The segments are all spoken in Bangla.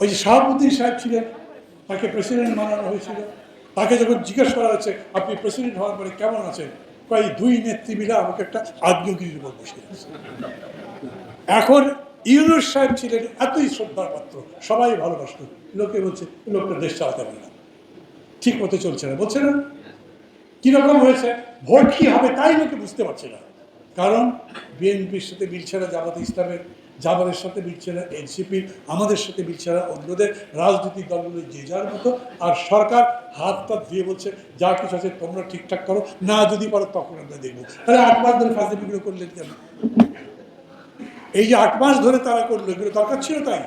ওই যে শাহাবুদ্দিন সাহেব ছিলেন, তাকে প্রেসিডেন্ট বানানো হয়েছিল। তাকে যখন জিজ্ঞেস করা হচ্ছে আপনি প্রেসিডেন্ট হওয়ার পরে কেমন আছেন? কয় দুই নেত্রী মিলে আমাকে একটা আগ্নেয়গিরির উপর দিয়েছে। এখন ইউনুস সাহেব ছিলেন এতই শ্রদ্ধার পাত্র সবাই ভালোবাসত। লোকে বলছে লোকটা দেশ চালাতে পারে না। ঠিক মতো চলছে না। বলছে না কীরকম হয়েছে? ভোট কি হবে তাই লোকে বুঝতে পারছে না। কারণ বিএনপির সাথে মিলছে না জামাত ইসলামের। জামাতের সাথে মিলছে না এনসিপির আমাদের সাথে মিলছে না, অন্যদের রাজনৈতিক দলগুলো যে যার মতো, আর সরকার হাত পাত দিয়ে বলছে, যা কিছু আছে তোমরা ঠিকঠাক করো, না যদি পারো তখন আমরা দেখব। তাহলে আট মাস ধরে ফাঁসিবিগুলো করলেন কেন? এই যে আট মাস ধরে তারা করল, এগুলো দরকার ছিল তাই।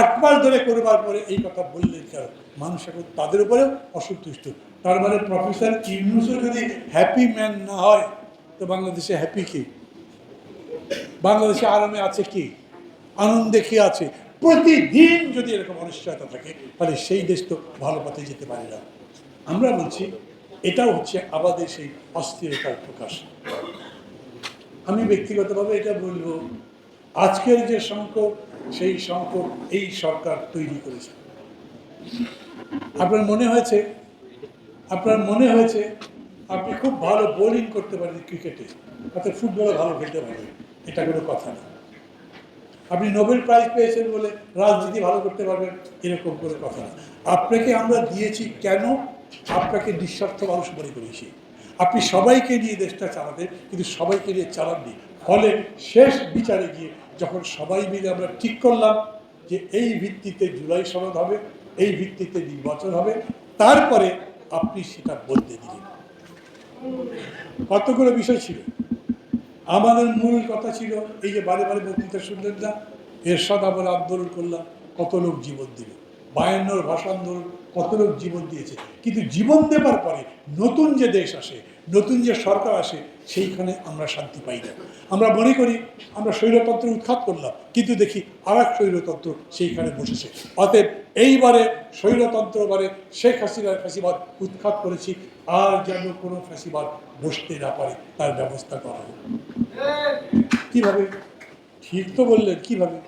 আট মাস ধরে করবার পরে এই কথা বললেন কেন? মানুষ এখন তাদের উপরে অসন্তুষ্ট। তার মানে প্রফেসর ইউনুসও যদি হ্যাপি ম্যান না হয়, তো বাংলাদেশে হ্যাপি কি? বাংলাদেশে আরামে আছে কি? আনন্দে কি আছে? প্রতিদিন যদি এরকম অনিশ্চয়তা থাকে, তাহলে সেই দেশ তো ভালো পথে যেতে পারে না। আমরা বলছি, এটাও হচ্ছে আমাদের সেই অস্থিরতার প্রকাশ। আমি ব্যক্তিগতভাবে এটা বলব, আজকের যে সংকট, সেই সংকট এই সরকার তৈরি করেছে। আপনার মনে হয়েছে? আপনার মনে হয়েছে? আপনি খুব ভালো বোলিং করতে পারেন ক্রিকেটে অর্থাৎ ফুটবলে ভালো খেলতে পারেন এটা কোনো কথা না। আপনি নোবেল প্রাইজ পেয়েছেন বলে রাজনীতি ভালো করতে পারবেন, এরকম কোনো কথা না। আপনাকে আমরা দিয়েছি কেন? আপনাকে নিঃস্বার্থ মানুষ মনে করেছি। আপনি সবাইকে নিয়ে দেশটা চালাতেন, কিন্তু সবাইকে নিয়ে চালাননি। ফলে শেষ বিচারে গিয়ে যখন সবাই মিলে আমরা ঠিক করলাম যে এই ভিত্তিতে জুলাই সনদ হবে, এই ভিত্তিতে নির্বাচন হবে, তারপরে আপনি সেটা বলতে দিলেন। কতগুলো বিষয় ছিল? আমাদের মূল কথা ছিল এই যে বারে বারে বক্তৃতা শুনলেন না, এরশাদ আমরা আন্দোলন করলাম, কত লোক জীবন দিল। বায়ান্নর ভাষা আন্দোলন, কত লোক জীবন দিয়েছে। কিন্তু জীবন দেবার পরে নতুন যে দেশ আসে, নতুন যে সরকার আসে, সেইখানে আমরা শান্তি পাই না। আমরা মনে করি আমরা স্বৈরতন্ত্র উৎখাত করলাম, কিন্তু দেখি আর এক স্বৈরতন্ত্র সেইখানে বসেছে। অতএব এইবারে স্বৈরতন্ত্র বারে শেখ হাসিনার ফাঁসিবাদ উৎখাত করেছি, আর যেন কোনো ফাঁসিবাদ বসতে না পারে, তার ব্যবস্থা করা হোক। কীভাবে? ঠিক তো বললেন, কীভাবে?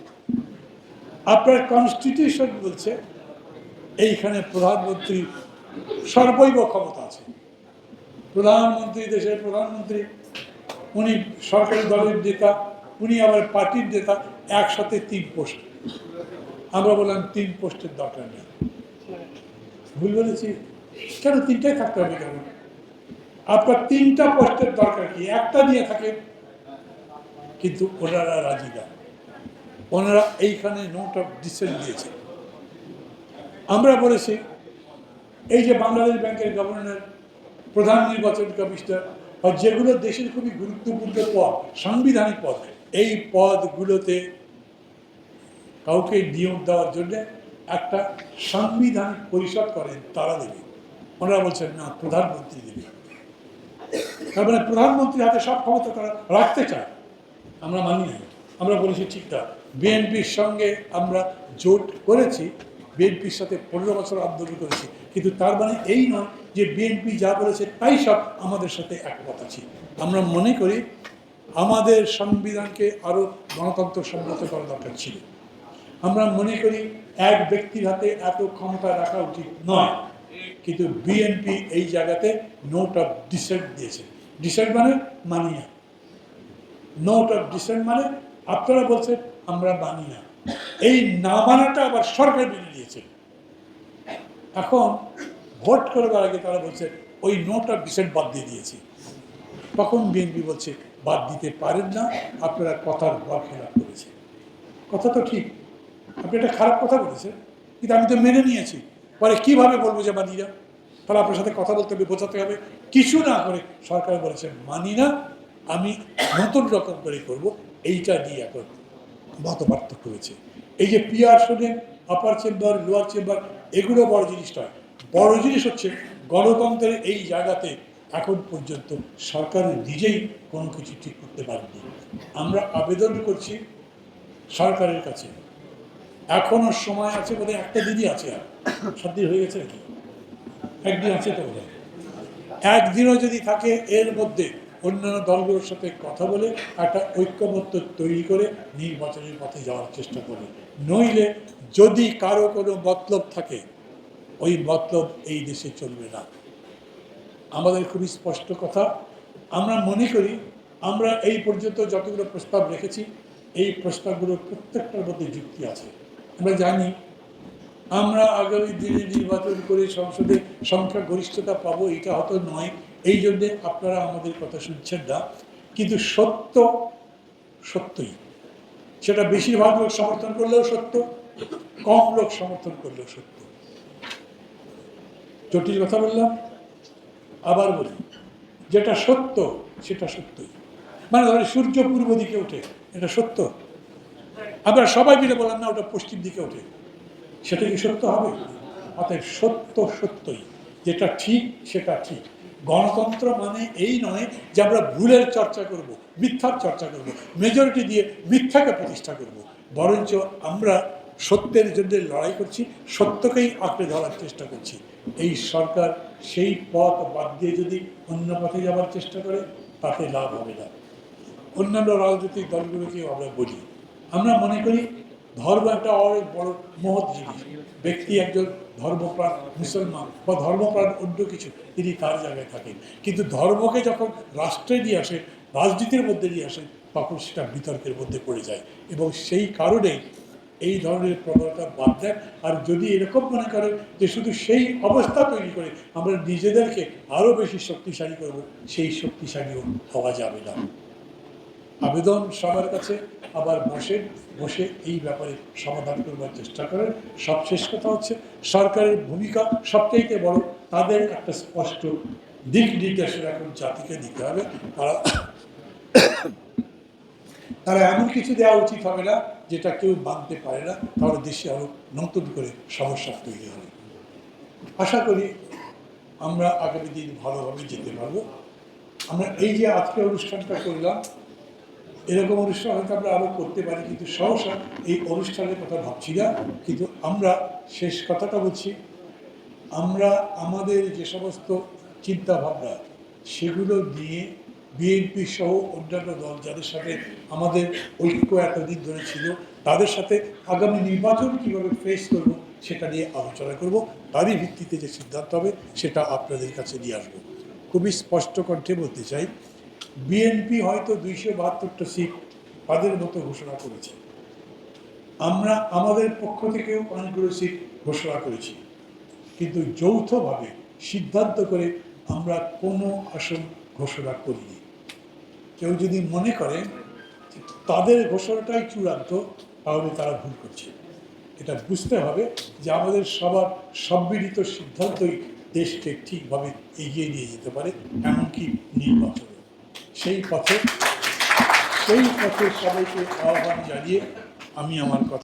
আপনার কনস্টিটিউশন বলছে, এইখানে প্রধানমন্ত্রী সর্বৈব ক্ষমতা আছে। প্রধানমন্ত্রী দেশের প্রধানমন্ত্রী, উনি সরকারি দলের নেতা, উনি আবার পার্টির নেতা, একসাথে তিন পোস্ট আমরা বললাম, তিন পোস্টের দরকার নেই। ভুল বলেছি? কেন তিনটাই থাকতে হবে কেন? আপনার তিনটা পোস্টের দরকার কি? একটা নিয়ে থাকেন কিন্তু ওনারা রাজি না। ওনারা এইখানে নোট অফ ডিসেন্ট দিয়েছে আমরা বলেছি, এই যে বাংলাদেশ ব্যাংকের গভর্নর প্রধান নির্বাচন কমিশনার বা যেগুলো দেশের খুবই গুরুত্বপূর্ণ পদ, সাংবিধানিক পদ, এই পদগুলোতে কাউকে নিয়োগ দেওয়ার জন্য একটা সাংবিধানিক পরিষদ করেন, তারা দেবে। ওনারা বলছেন, না, প্রধানমন্ত্রী দেবে। তার মানে প্রধানমন্ত্রী হাতে সব ক্ষমতা তারা রাখতে চায়। আমরা মানি না আমরা বলেছি, ঠিক না বিএনপির সঙ্গে আমরা জোট করেছি, বিএনপির সাথে পনেরো বছর আন্দোলন করেছি। কিন্তু তার মানে এই নয় যে বিএনপি যা বলেছে তাই সব আমাদের সাথে একমত আছি। আমরা মনে করি আমাদের সংবিধানকে আরও গণতন্ত্র সম্মত করা দরকার ছিল। আমরা মনে করি এক ব্যক্তির হাতে এত ক্ষমতা রাখা উচিত নয়। কিন্তু বিএনপি এই জায়গাতে নোট অফ ডিসেন্ট দিয়েছে। ডিসেন্ট মানে মানি না নোট অফ ডিসেন্ট মানে আপনারা বলছেন, আমরা মানি না। এই না মানাটা আবার সরকার মেনে নিয়েছে। এখন ভোট করবার আগে তারা বলছে, ওই নোট অফ ডিসেন্ট বাদ দিয়ে দিয়েছি। তখন বিএনপি বলছে, বাদ দিতে পারেন না, আপনারা কথার বরখেলাপ করেছে কথা তো ঠিক। আপনি একটা খারাপ কথা বলেছেন, কিন্তু আমি তো মেনে নিয়েছি। পরে কীভাবে বলব যে মানি না? তাহলে আপনার সাথে কথা বলতে হবে, বোঝাতে হবে। কিছু না করে সরকার বলেছে মানি না আমি নতুন রকম করে করব, এইটা নিয়ে এখন মত পার্থক্য হয়েছে। এই যে পিয়ার শোনেন আপার চেম্বার লোয়ার চেম্বার এগুলো বড় জিনিস নয়। বড় জিনিস হচ্ছে গণতন্ত্রের এই জায়গাতে এখন পর্যন্ত সরকার নিজেই কোনো কিছু ঠিক করতে পারেনি। আমরা আবেদন করছি সরকারের কাছে। এখনও সময় আছে বোধ একটা দিনই আছে আর। সাত দিন হয়ে গেছে নাকি? একদিন আছে তো বোধ একদিনও যদি থাকে, এর মধ্যে অন্যান্য দলগুলোর সাথে কথা বলে একটা ঐক্যমত্য তৈরি করে নির্বাচনের পথে যাওয়ার চেষ্টা করে। নইলে যদি কারও কোনো মতলব থাকে, ওই মতলব এই দেশে চলবে না। আমাদের খুবই স্পষ্ট কথা। আমরা মনে করি, আমরা এই পর্যন্ত যতগুলো প্রস্তাব রেখেছি, এই প্রস্তাবগুলোর প্রত্যেকটার মধ্যে যুক্তি আছে। আমরা জানি, আমরা আগামী দিনে নির্বাচন করে সংসদে সংখ্যা গরিষ্ঠতা পাবো, এটা হয়তো নয়। এই জন্যে আপনারা আমাদের কথা শুনছেন না, কিন্তু সত্য সত্যই। সেটা বেশিরভাগ লোক সমর্থন করলেও সত্য, কম লোক সমর্থন করলেও সত্য। জটিল কথা বললাম, আবার বলি, যেটা সত্য, সেটা সত্যই। মানে ধরেন সূর্য পূর্ব দিকে ওঠে, এটা সত্য। আমরা সবাই মিলে বললাম, না, ওটা পশ্চিম দিকে ওঠে। সেটা কি সত্য হবে? অতএব সত্য সত্যই। যেটা ঠিক, সেটা ঠিক। গণতন্ত্র মানে এই নয় যে আমরা ভুলের চর্চা করব, মিথ্যার চর্চা করব মেজরিটি দিয়ে মিথ্যাকে প্রতিষ্ঠা করব। বরঞ্চ আমরা সত্যের জন্য লড়াই করছি, সত্যকেই আঁকড়ে ধরার চেষ্টা করছি। এই সরকার সেই পথ বাদ দিয়ে যদি অন্য পথে যাওয়ার চেষ্টা করে, তাতে লাভ হবে না। অন্যান্য রাজনৈতিক দলগুলোকেও আমরা বলি। আমরা মনে করি ধর্ম একটা অনেক বড় মহৎ জিনিস। ব্যক্তি একজন ধর্মপ্রাণ মুসলমান বা ধর্মপ্রাণ অন্য কিছু, তিনি তার জায়গায় থাকেন। কিন্তু ধর্মকে যখন রাষ্ট্রে নিয়ে আসে, রাজনীতির মধ্যে নিয়ে আসে, তখন সেটা বিতর্কের মধ্যে পড়ে যায়। এবং সেই কারণেই এই ধরনের প্রবণতা বাদ দেন। আর যদি এরকম মনে করেন যে শুধু সেই অবস্থা তৈরি করে আমরা নিজেদেরকে আরও বেশি শক্তিশালী করব, সেই শক্তিশালীও হওয়া যাবে না। আবেদন সবার কাছে। আবার বসে বসে এই ব্যাপারে সমাধান করবার চেষ্টা করেন। সবশেষ কথা হচ্ছে, সরকারের ভূমিকা সবচাইতে বড়, তাদের একটা স্পষ্ট দিক নির্দেশনা এখন জাতিকে দিতে হবে। তারা তারা এমন কিছু দেওয়া উচিত হবে না, যেটা কেউ মানতে পারে না, তাহলে দেশে আরও নতুন করে সমস্যা তৈরি হবে। আশা করি আমরা আগামী দিন ভালোভাবে যেতে পারব। আমরা এই যে আজকে অনুষ্ঠানটা করলাম এরকম অনুষ্ঠান হয়তো আমরা আরও করতে পারি, কিন্তু সহসা এই অনুষ্ঠানের কথা ভাবছি না। কিন্তু আমরা শেষ কথাটা বলছি, আমরা আমাদের যে সমস্ত চিন্তাভাবনা, সেগুলো নিয়ে বিএনপি সহ অন্যান্য দল যাদের সাথে আমাদের ঐক্য এতদিন ধরে ছিল, তাদের সাথে আগামী নির্বাচন কীভাবে ফেস করব সেটা নিয়ে আলোচনা করব, তারই ভিত্তিতে যে সিদ্ধান্ত হবে সেটা আপনাদের কাছে নিয়ে আসব। খুবই স্পষ্ট কণ্ঠে বলতে চাই বিএনপি হয়তো দুইশো বাহাত্তরটা সিট তাদের মতো ঘোষণা করেছে। আমরা আমাদের পক্ষ থেকেও অনেকগুলো সিট ঘোষণা করেছি। কিন্তু যৌথভাবে সিদ্ধান্ত করে আমরা কোনো আসন ঘোষণা করিনি। কেউ যদি মনে করে তাদের ঘোষণাটাই চূড়ান্ত, তাহলে তারা ভুল করছে। এটা বুঝতে হবে যে আমাদের সবার সম্মিলিত সিদ্ধান্তই দেশকে ঠিকভাবে এগিয়ে নিয়ে যেতে পারে, এমনকি নির্বাচনে। সেই পথে সেই পথে সবাইকে আহ্বান জানিয়ে আমি আমার কথা